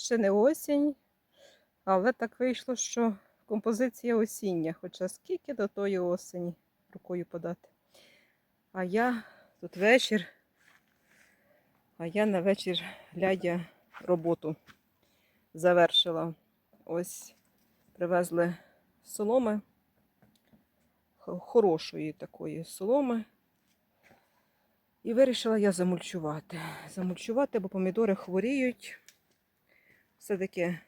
ще не осінь, але так вийшло, що композиція осіння, хоча скільки до тої осені рукою подати. А я тут вечір, а я на вечір глядя роботу завершила. Ось привезли соломи, хорошої такої соломи. І вирішила я замульчувати. Замульчувати, бо помідори хворіють. Все-таки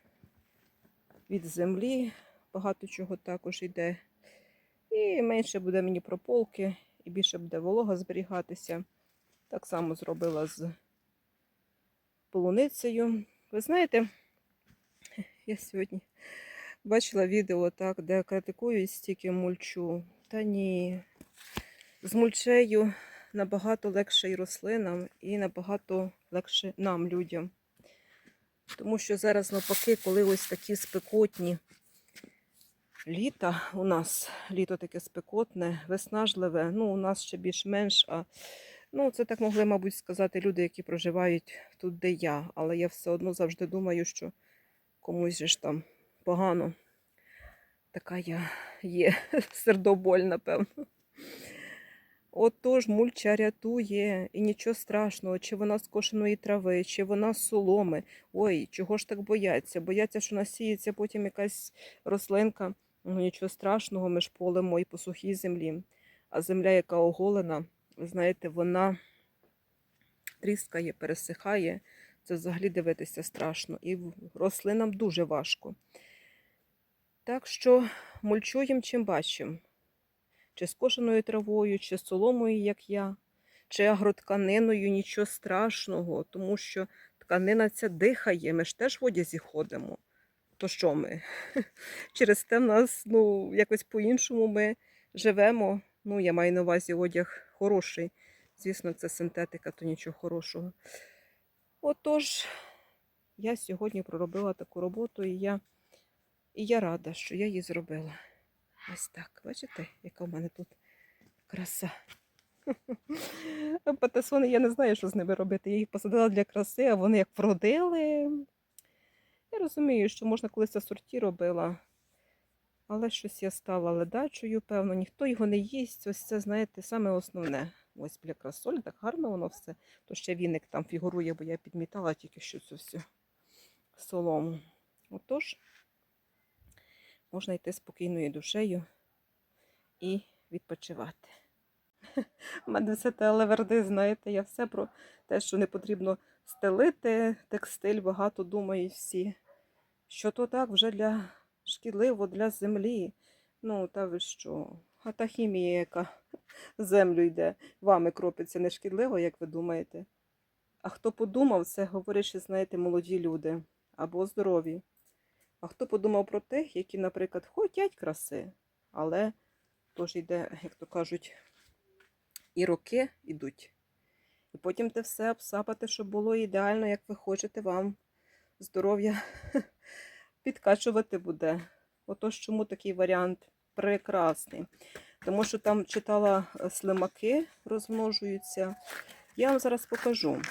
від землі багато чого також йде. І менше буде мені прополки, і більше буде волога зберігатися. Так само зробила з полуницею. Ви знаєте, я сьогодні бачила відео, так, де критикують стільки мульчу. Та ні, з мульчею набагато легше і рослинам, і набагато легше нам, людям. Тому що зараз, навпаки, коли ось такі спекотні літа у нас, літо таке спекотне, виснажливе, ну, у нас ще більш-менш, а ну, це так могли, мабуть, сказати люди, які проживають тут, де я. Але я все одно завжди думаю, що комусь же ж там погано. Така я є сердоболь, напевно. Отож, мульча рятує, і нічого страшного, чи вона з кошеної трави, чи вона з соломи. Ой, чого ж так бояться? Бояться, що насіється потім якась рослинка. Ну нічого страшного, ми ж полемо і по сухій землі. А земля, яка оголена, ви знаєте, вона тріскає, пересихає. Це взагалі дивитися страшно. І рослинам дуже важко. Так що мульчуємо чим бачимо чи скошеною травою, чи соломою, як я, чи агротканиною, нічого страшного, тому що тканина ця дихає, ми ж теж в одязі ходимо. То що ми? Через те в нас ну, якось по-іншому ми живемо. Ну, я маю на увазі одяг хороший. Звісно, це синтетика, то нічого хорошого. Отож, я сьогодні проробила таку роботу, і я, і я рада, що я її зробила. Ось так. Бачите, яка в мене тут краса. Патасони, я не знаю, що з ними робити. Я їх посадила для краси, а вони як вродили. Я розумію, що можна колись це сорті робила. Але щось я стала ледачою, певно, ніхто його не їсть. Ось це, знаєте, саме основне. Ось біля красолі, так гарно воно все. То ще віник там фігурує, бо я підмітала тільки що цю всю солому. Отож можна йти спокійною душею і відпочивати. У мене все те леверди, знаєте, я все про те, що не потрібно стелити, текстиль, багато думають всі. Що то так вже для шкідливо для землі. Ну, та ви що? А та хімія, яка землю йде, вами кропиться не шкідливо, як ви думаєте? А хто подумав, це говорять, що, знаєте, молоді люди або здорові. А хто подумав про тих, які, наприклад, хотять краси, але теж йде, як то кажуть, і роки йдуть. І потім те все обсапати, щоб було ідеально, як ви хочете, вам здоров'я підкачувати буде. Отож, чому такий варіант прекрасний. Тому що там читала е, слимаки розмножуються. Я вам зараз покажу.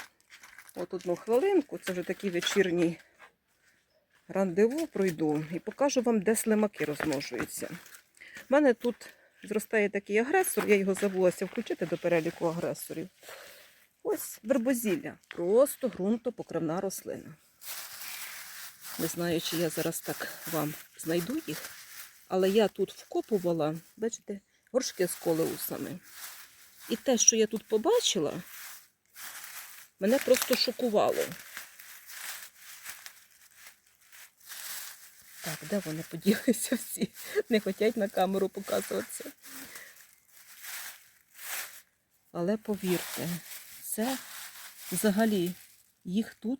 От одну хвилинку, це вже такий вечірній рандеву пройду і покажу вам, де слимаки розмножуються. У мене тут зростає такий агресор, я його забулася включити до переліку агресорів. Ось вербозілля. Просто ґрунтопокривна рослина. Не знаю, чи я зараз так вам знайду їх, але я тут вкопувала, бачите, горшки з колеусами. І те, що я тут побачила, мене просто шокувало. Так, де вони поділися всі? Не хочуть на камеру показуватися. Але повірте, це взагалі їх тут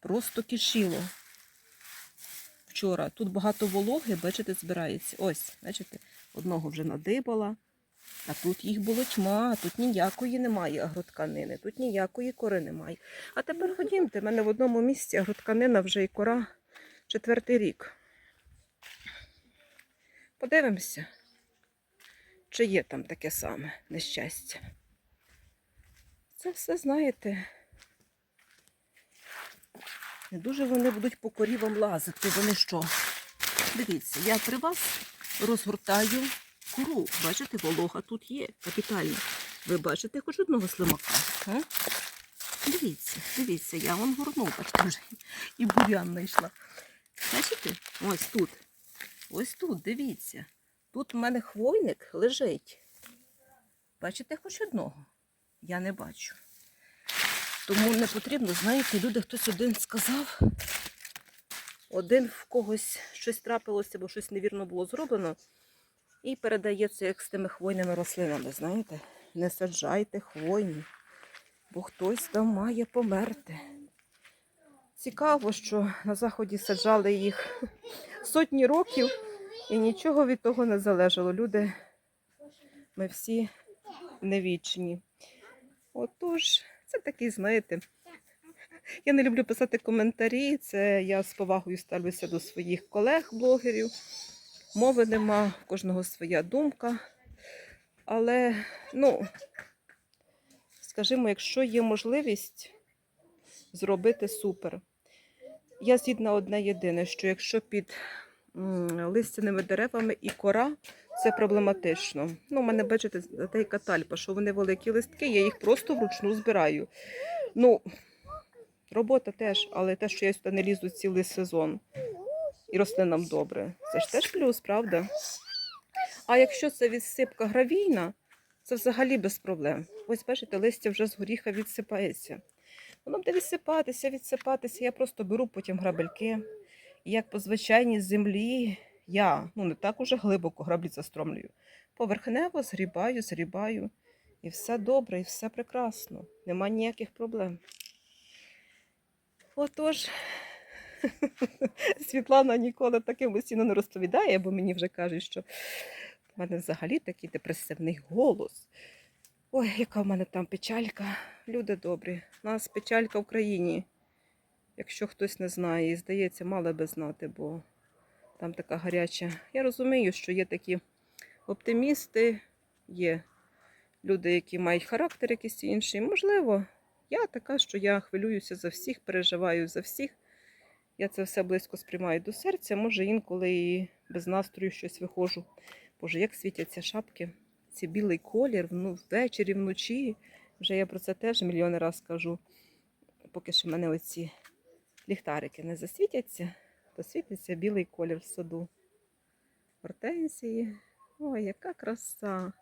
просто кишіло. Вчора тут багато вологи, бачите, збирається. Ось, бачите, одного вже надибала. А тут їх було тьма, тут ніякої немає агротканини, тут ніякої кори немає. А тепер ходімте, в мене в одному місці агротканина вже і кора четвертий рік. Подивимося, чи є там таке саме нещастя. Це все, знаєте, Не дуже вони будуть по корівам лазити. Вони що? Дивіться, я при вас розгортаю кору. Бачите, волога тут є, капітальна. Ви бачите хоч одного слимака? А? Дивіться, дивіться, я вам горну, бачите, вже і бурян знайшла. Бачите? Ось тут. Ось тут, дивіться. Тут в мене хвойник лежить. Бачите хоч одного? Я не бачу. Тому не потрібно, знаєте, люди хтось один сказав, один в когось щось трапилося, бо щось невірно було зроблено. І передається як з тими хвойними рослинами, знаєте. Не саджайте хвойні, бо хтось там має померти. Цікаво, що на заході саджали їх сотні років і нічого від того не залежало. Люди, ми всі невічні. Отож, це такий, знаєте, я не люблю писати коментарі. Це я з повагою ставлюся до своїх колег-блогерів. Мови нема, в кожного своя думка. Але, ну, скажімо, якщо є можливість зробити супер. Я згідна одне єдине, що якщо під листяними деревами і кора, це проблематично. Ну, у мене, бачите, деяка тальпа, що вони великі листки, я їх просто вручну збираю. Ну, робота теж, але те, що я сюди не лізу цілий сезон і рослинам добре, це ж теж плюс, правда? А якщо це відсипка гравійна, це взагалі без проблем. Ось бачите, листя вже з горіха відсипається. Воно буде відсипатися, відсипатися. Я просто беру потім грабельки. І як по звичайній землі, я ну не так уже глибоко граблі застромлюю. Поверхнево згрібаю, згрібаю. І все добре, і все прекрасно. Нема ніяких проблем. Отож, Світлана ніколи таким постійно не розповідає, бо мені вже кажуть, що в мене взагалі такий депресивний голос. Ой, яка в мене там печалька. Люди добрі. У нас печалька в країні. Якщо хтось не знає, і здається, мали би знати, бо там така гаряча. Я розумію, що є такі оптимісти, є люди, які мають характер якийсь інший. Можливо, я така, що я хвилююся за всіх, переживаю за всіх. Я це все близько сприймаю до серця. Може, інколи і без настрою щось виходжу. Боже, як світяться шапки, цей білий колір ну, ввечері, вночі. Вже я про це теж мільйони раз кажу. Поки що в мене оці ліхтарики не засвітяться, то світиться білий колір в саду. Гортензії. Ой, яка краса!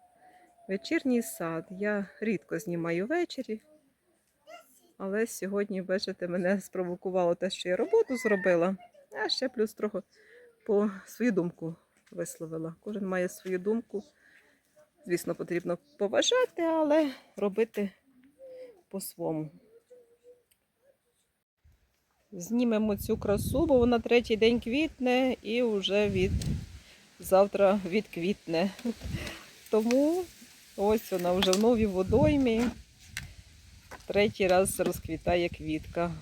Вечірній сад. Я рідко знімаю ввечері. Але сьогодні, бачите, мене спровокувало те, що я роботу зробила, а ще плюс трохи по свою думку висловила. Кожен має свою думку. Звісно, потрібно поважати, але робити по-своєму. Знімемо цю красу, бо вона третій день квітне і вже від завтра відквітне. Тому ось вона вже в новій водоймі. Третій раз розквітає квітка.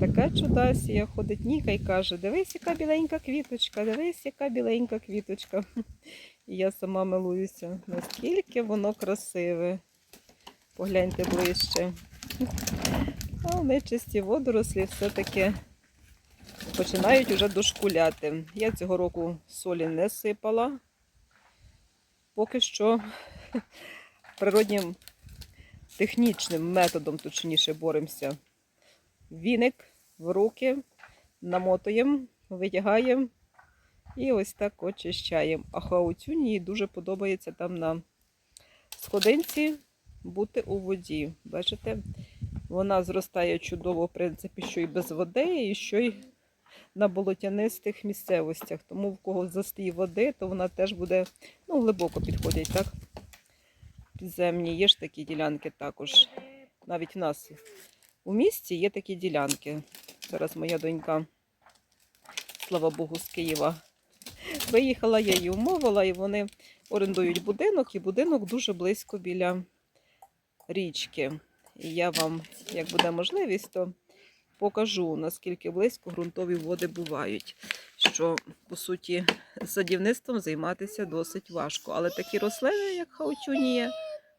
Така чудасія ходить Ніка і каже, дивись, яка біленька квіточка, дивись, яка біленька квіточка. Я сама милуюся, наскільки воно красиве. Погляньте ближче. А нечисті водорослі все-таки починають уже дошкуляти. Я цього року солі не сипала. Поки що природнім технічним методом, точніше, боремося. Віник в руки, намотуємо, витягаємо і ось так очищаємо. А хаутюні їй дуже подобається там на сходинці бути у воді. Бачите? Вона зростає чудово, в принципі, що і без води, і що й на болотянистих місцевостях. Тому в кого застій води, то вона теж буде ну, глибоко підходять, так? Підземні є ж такі ділянки також. Навіть в нас у місті є такі ділянки. Зараз моя донька, слава Богу, з Києва виїхала, я її умовила, і вони орендують будинок, і будинок дуже близько біля річки. І я вам, як буде можливість, то покажу, наскільки близько ґрунтові води бувають. Що, по суті, садівництвом займатися досить важко. Але такі рослини, як хаучунія,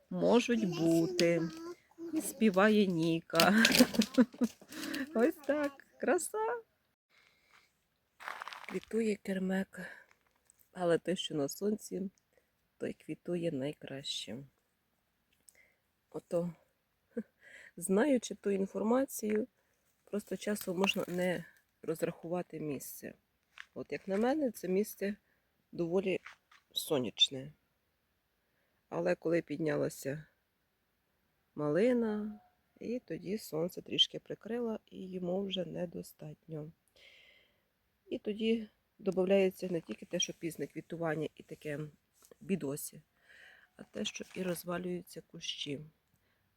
можуть бути. І співає Ніка. Ось так, краса. Квітує кермек, але те, що на сонці, той квітує найкраще. Ото, знаючи ту інформацію, просто часом можна не розрахувати місце. От як на мене, це місце доволі сонячне. Але коли піднялася малина, і тоді сонце трішки прикрило, і йому вже недостатньо. І тоді додається не тільки те, що пізне квітування і таке бідосі, а те, що і розвалюються кущі.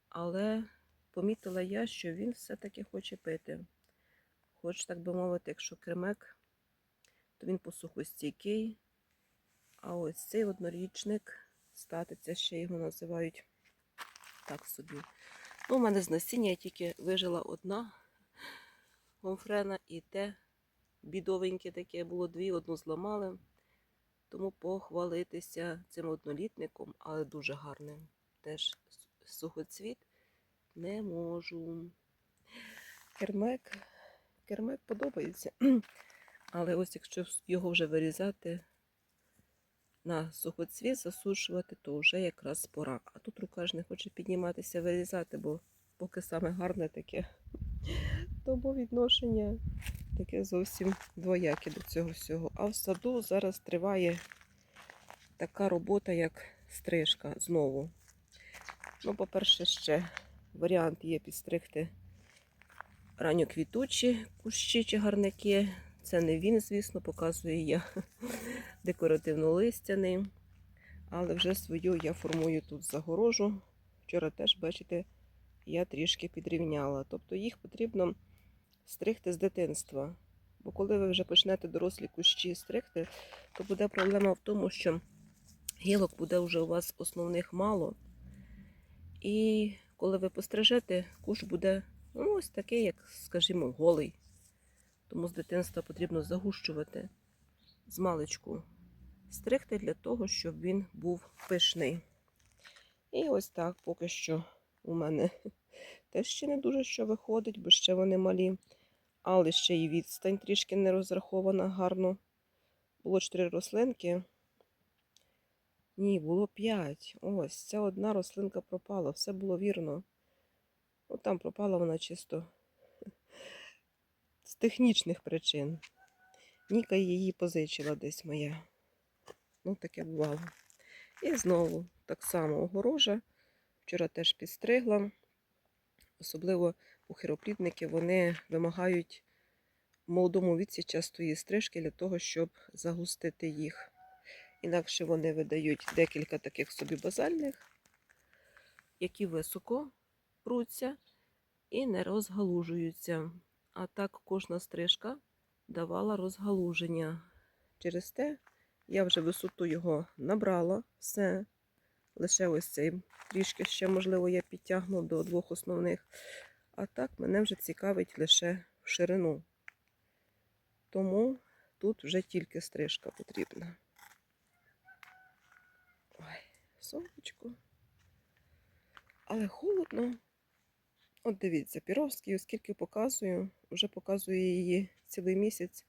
Але помітила я, що він все-таки хоче пити. Хоч, так би мовити, якщо кремек, то він посухостійкий. А ось цей однорічник, статиця ще його називають так собі. Ну, у мене з насіння я тільки вижила одна гомфрена і те бідовеньке таке було дві, одну зламали. Тому похвалитися цим однолітником, але дуже гарним. Теж сухоцвіт не можу. Кермек, кермек подобається. Але ось якщо його вже вирізати на сухоцвіт, засушувати, то вже якраз пора. А тут рука ж не хоче підніматися, вирізати, бо поки саме гарне таке. Тому відношення таке зовсім двояке до цього всього. А в саду зараз триває така робота, як стрижка знову. Ну, по-перше, ще варіант є підстригти ранньоквітучі кущі чи гарники. Це не він, звісно, показую я декоративно-листяний. Але вже свою я формую тут загорожу. Вчора теж, бачите, я трішки підрівняла. Тобто їх потрібно стригти з дитинства. Бо коли ви вже почнете дорослі кущі стригти, то буде проблема в тому, що гілок буде вже у вас основних мало. І коли ви пострижете, кущ буде ну, ось такий, як, скажімо, голий. Тому з дитинства потрібно загущувати з маличку стригти для того, щоб він був пишний. І ось так поки що у мене теж ще не дуже що виходить, бо ще вони малі. Але ще і відстань трішки не розрахована гарно. Було чотири рослинки. Ні, було п'ять. Ось, ця одна рослинка пропала, все було вірно. Ну, там пропала вона чисто з технічних причин. Ніка її позичила десь моя. Ну, таке бувало. І знову так само огорожа. Вчора теж підстригла. Особливо пухироплідники вони вимагають в молодому віці частої стрижки для того, щоб загустити їх. Інакше вони видають декілька таких собі базальних, які високо пруться і не розгалужуються. А так кожна стрижка давала розгалуження. Через те я вже висоту його набрала, все. Лише ось цей трішки ще, можливо, я підтягну до двох основних. А так мене вже цікавить лише в ширину. Тому тут вже тільки стрижка потрібна. Ой, сонечко. Але холодно. От дивіться, Піровський, оскільки показую, вже показую її цілий місяць.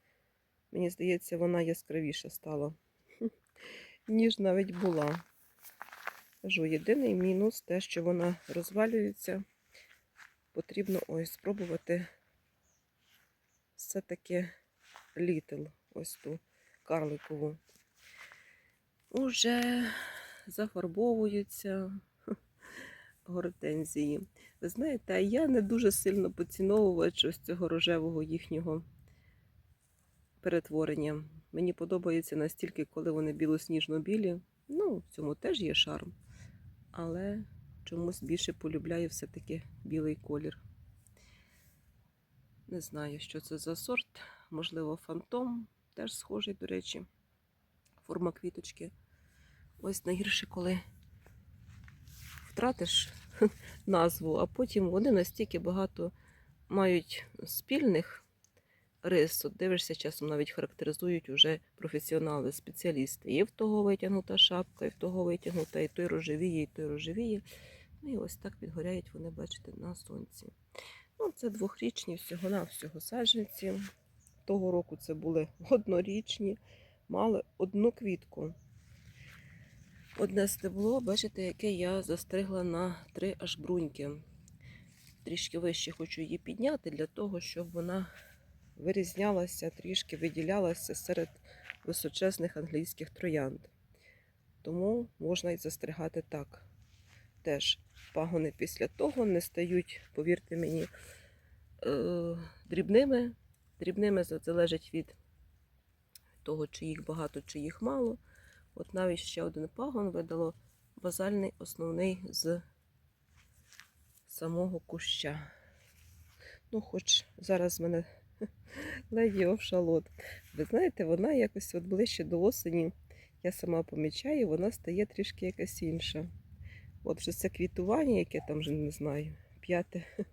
Мені здається, вона яскравіша стала, ніж навіть була. Кажу, єдиний мінус те, що вона розвалюється. Потрібно ось спробувати все-таки літл, ось ту карликову. Уже зафарбовуються гортензії. Ви знаєте, я не дуже сильно поціновувач ось цього рожевого їхнього перетворення. Мені подобається настільки, коли вони білосніжно-білі. Ну, в цьому теж є шарм. Але чомусь більше полюбляю все-таки білий колір. Не знаю, що це за сорт. Можливо, фантом. Теж схожий, до речі, форма квіточки. Ось найгірше, коли втратиш назву, а потім вони настільки багато мають спільних рис. От дивишся, часом навіть характеризують уже професіонали, спеціалісти. І в того витягнута шапка, і в того витягнута, і той рожевіє, і той рожевіє. Ну і ось так підгоряють вони, бачите, на сонці. Ну, це двохрічні всього-навсього саджанці. Того року це були однорічні, мали одну квітку. Одне стебло, бачите, яке я застригла на три аж бруньки. Трішки вище хочу її підняти для того, щоб вона вирізнялася, трішки виділялася серед височезних англійських троянд. Тому можна і застригати так. Теж пагони після того не стають, повірте мені, е, дрібними. Дрібними залежить від того, чи їх багато, чи їх мало. От навіть ще один пагон видало базальний основний з самого куща. Ну, хоч зараз в мене леді овшалот. Ви знаєте, вона якось от ближче до осені, я сама помічаю, вона стає трішки якась інша. От вже це квітування, яке там вже не знаю, п'яте,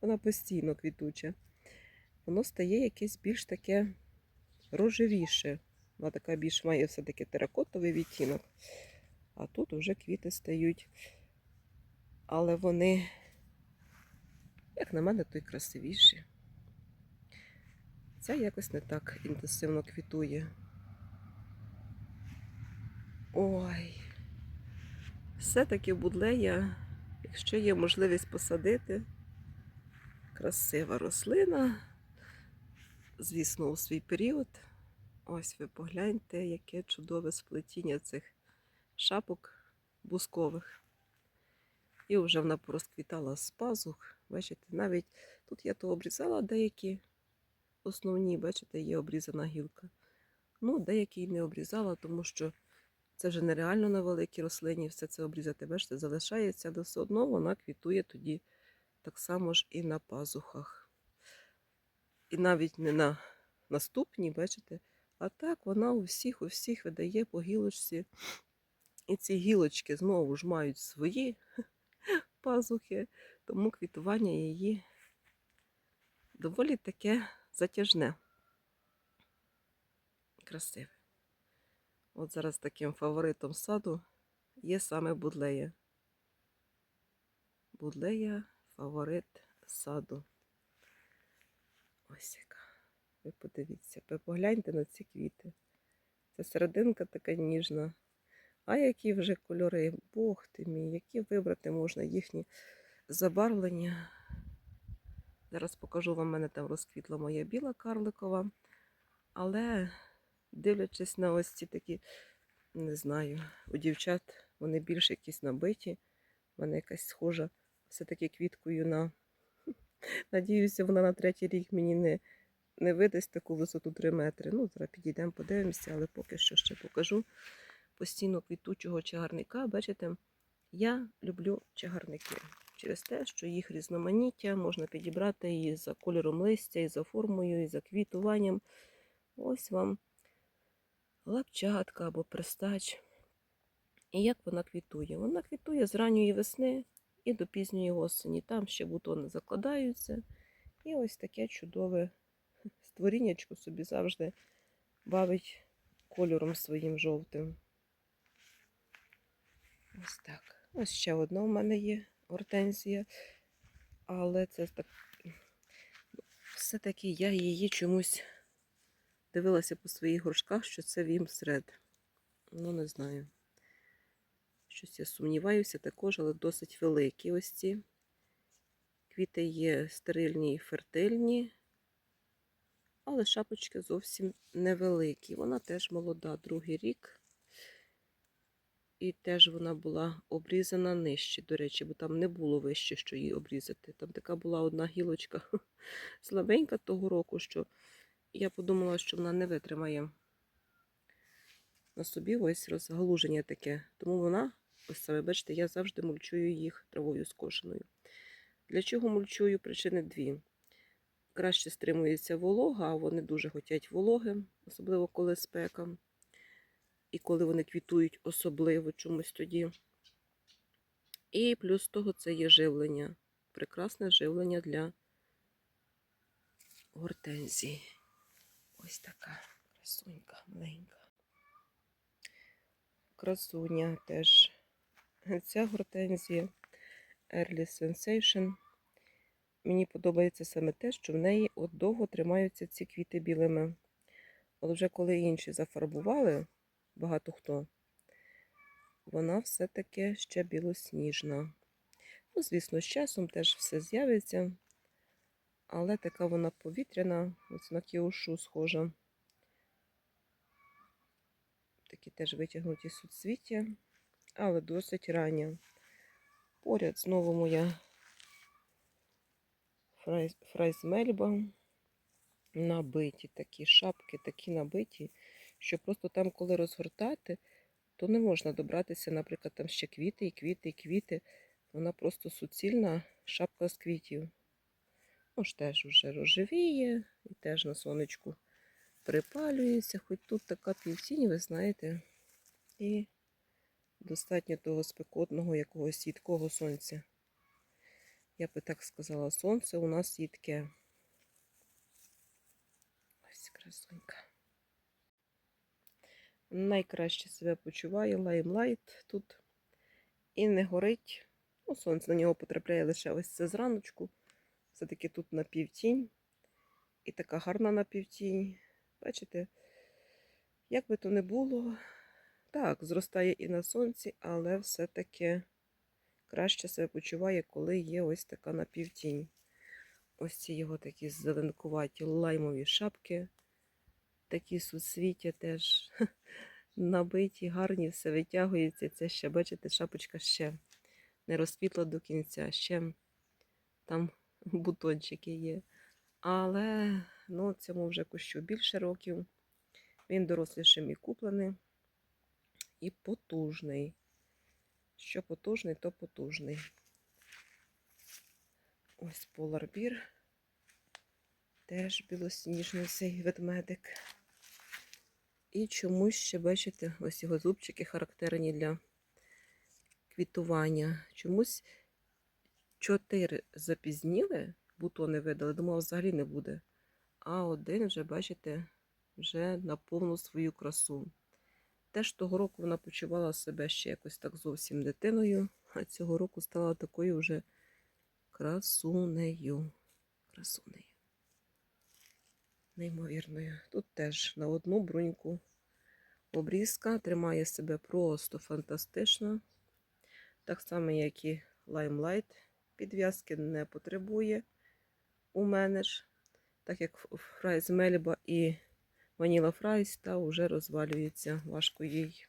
вона постійно квітуча. Воно стає якесь більш таке рожевіше. Вона така більш має все-таки теракотовий відтінок. А тут вже квіти стають. Але вони, як на мене, то й красивіші. Ця якось не так інтенсивно квітує. Ой. Все-таки будлея, якщо є можливість посадити, красива рослина. Звісно, у свій період. Ось ви погляньте, яке чудове сплетіння цих шапок бускових. І вже вона порозквітала з пазух. Бачите, навіть тут я то обрізала деякі основні, бачите, є обрізана гілка. Ну, деякі не обрізала, тому що це вже нереально на великій рослині все це обрізати. Бачите, залишається, але все одно вона квітує тоді так само ж і на пазухах. І навіть не на наступній, бачите, а так вона у всіх, у всіх видає по гілочці. І ці гілочки знову ж мають свої пазухи, тому квітування її доволі таке затяжне. Красиве. От зараз таким фаворитом саду є саме будлея. Будлея фаворит саду. Ось яка. Ви подивіться, ви погляньте на ці квіти. Це серединка така ніжна. А які вже кольори, Бог ти мій, які вибрати можна їхні забарвлення. Зараз покажу вам, мене там розквітла моя біла карликова. Але дивлячись на ось ці такі, не знаю, у дівчат вони більш якісь набиті. Мене якась схожа все-таки квіткою на. Надіюся, вона на третій рік мені не, не видасть таку висоту 3 метри. Ну, зараз підійдемо, подивимося, але поки що ще покажу постійно квітучого чагарника. Бачите, я люблю чагарники через те, що їх різноманіття можна підібрати і за кольором листя, і за формою, і за квітуванням. Ось вам лапчатка або пристач. І як вона квітує? Вона квітує з ранньої весни і до пізньої осені. Там ще бутони закладаються. І ось таке чудове створіннячко собі завжди бавить кольором своїм жовтим. Ось так. Ось ще одна у мене є гортензія. Але це так. Все-таки я її чомусь дивилася по своїх горшках, що це вімсред. Ну, не знаю. Щось я сумніваюся також, але досить великі ось ці. Квіти є стерильні і фертильні, але шапочки зовсім невеликі. Вона теж молода, другий рік. І теж вона була обрізана нижче, до речі, бо там не було вище, що її обрізати. Там така була одна гілочка слабенька того року, що я подумала, що вона не витримає на собі ось розгалуження таке. Тому вона, ось саме, бачите, я завжди мульчую їх травою скошеною. Для чого мульчую? Причини дві. Краще стримується волога, а вони дуже хотять вологи, особливо коли спека. І коли вони квітують, особливо чомусь тоді. І плюс того це є живлення. Прекрасне живлення для гортензії. Ось така красунька маленька. Красуня теж. Ця гортензія Early Sensation. Мені подобається саме те, що в неї от довго тримаються ці квіти білими. От вже коли інші зафарбували, багато хто, вона все-таки ще білосніжна. Ну, звісно, з часом теж все з'явиться, але така вона повітряна, ось на кіушу схожа. Такі теж витягнуті суцвіття, але досить рання. Поряд знову моя фрайз, фрайз Набиті такі шапки, такі набиті, що просто там, коли розгортати, то не можна добратися, наприклад, там ще квіти і квіти і квіти. Вона просто суцільна шапка з квітів. Ну ж теж вже рожевіє і теж на сонечку припалюється, хоч тут така півтінь, ви знаєте, і достатньо того спекотного якогось їдкого сонця. Я би так сказала, сонце у нас їдке. Ось красунька. Найкраще себе почуває лаймлайт тут і не горить. Ну, сонце на нього потрапляє лише ось це зраночку. Все-таки тут напівтінь. І така гарна напівтінь. Бачите, як би то не було, так, зростає і на сонці, але все-таки краще себе почуває, коли є ось така напівтінь. Ось ці його такі зеленкуваті лаймові шапки, такі суцвіття теж набиті, гарні, все витягується. Це ще, бачите, шапочка ще не розквітла до кінця, ще там бутончики є. Але ну, цьому вже кущу більше років. Він дорослішим і куплений, і потужний. Що потужний, то потужний. Ось поларбір. Теж білосніжний цей ведмедик. І чомусь ще, бачите, ось його зубчики характерні для квітування. Чомусь чотири запізніли, бутони видали, думала, взагалі не буде. А один вже, бачите, вже на повну свою красу. Теж того року вона почувала себе ще якось так зовсім дитиною, а цього року стала такою вже красунею. Красунею. Неймовірною. Тут теж на одну бруньку обрізка тримає себе просто фантастично. Так само, як і Limelight. Підв'язки не потребує у мене ж. Так як фрайз Мельба і Ваніла Фрайс, та вже розвалюється важко їй.